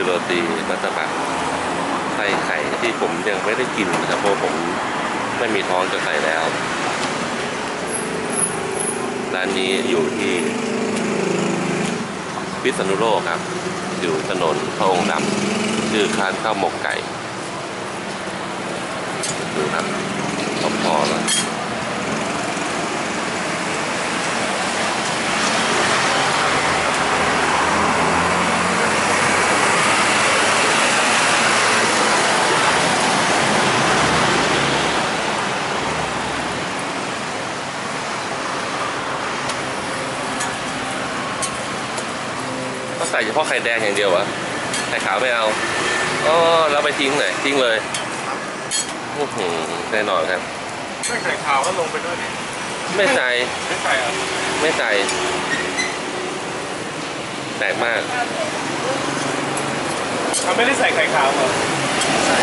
คือโรตีมัตตบะไส้ไข่ที่ผมยังไม่ได้กินนะครับเพราะผมไม่มีท้องจะใส่แล้ว ร้านนี้อยู่ที่พิษณุโลกครับ อยู่ถนนพระองค์ดำชื่อคานข้าวหมกไก่ ดูครับพอพอแล้ว ก็ใส่เฉพาะไข่แดงอย่างเดียววะไข่ขาวไม่เอาอ๋อเราไปทิ้งเลยทิ้งเลยอื้อหือแน่นอนครับ ไม่ใส่ขาวก็ลงไปด้วยนี่ไม่ใส่ไม่ใส่อะไม่ใส่แปลกมาก เขาไม่ได้ใส่ไข่ขาวเหรอ ใส่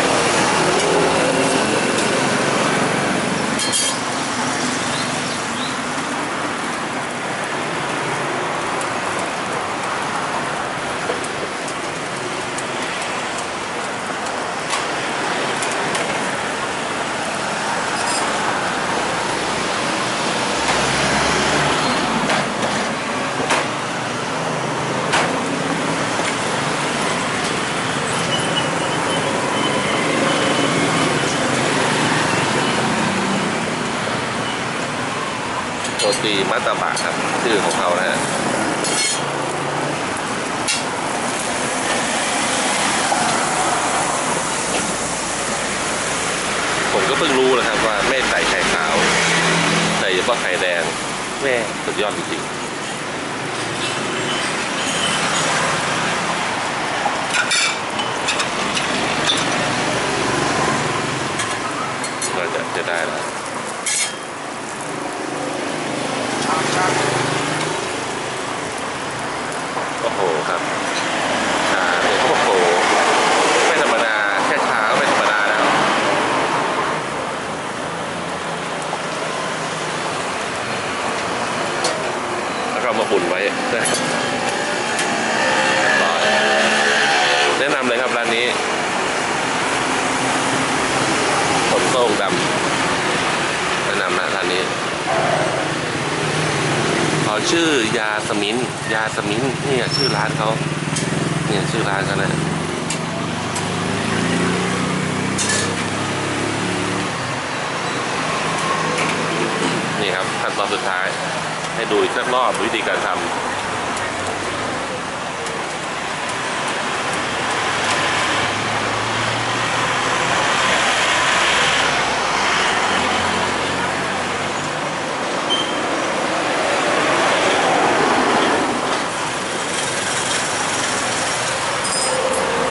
ตีมัตตบะครับชื่อของเขานะฮะผมก็เพิ่งรู้นะครับว่าไม่ใส่ไข่ขาว ใส่เฉพาะไข่แดงแม่สุดยอดจริงๆเราจะจะได้แล้ว โอ้โหครับชาเนี่ยโอ้โห ไม่ธรรมดา แค่ชาก็ไม่ธรรมดาแล้ว แล้ว ก็เอามาบุ่นไว้นะครับแนะนำเลยครับร้านนี้ผลโต้งดำแนะนำนะร้านนี้เขาชื่อยาสมินยาสมินนี่ชื่อร้านเขาเนี่ยชื่อร้านเขานะนี่ครับขั้นตอนสุดท้าย ให้ดูอีกสักรอบวิธีการทำ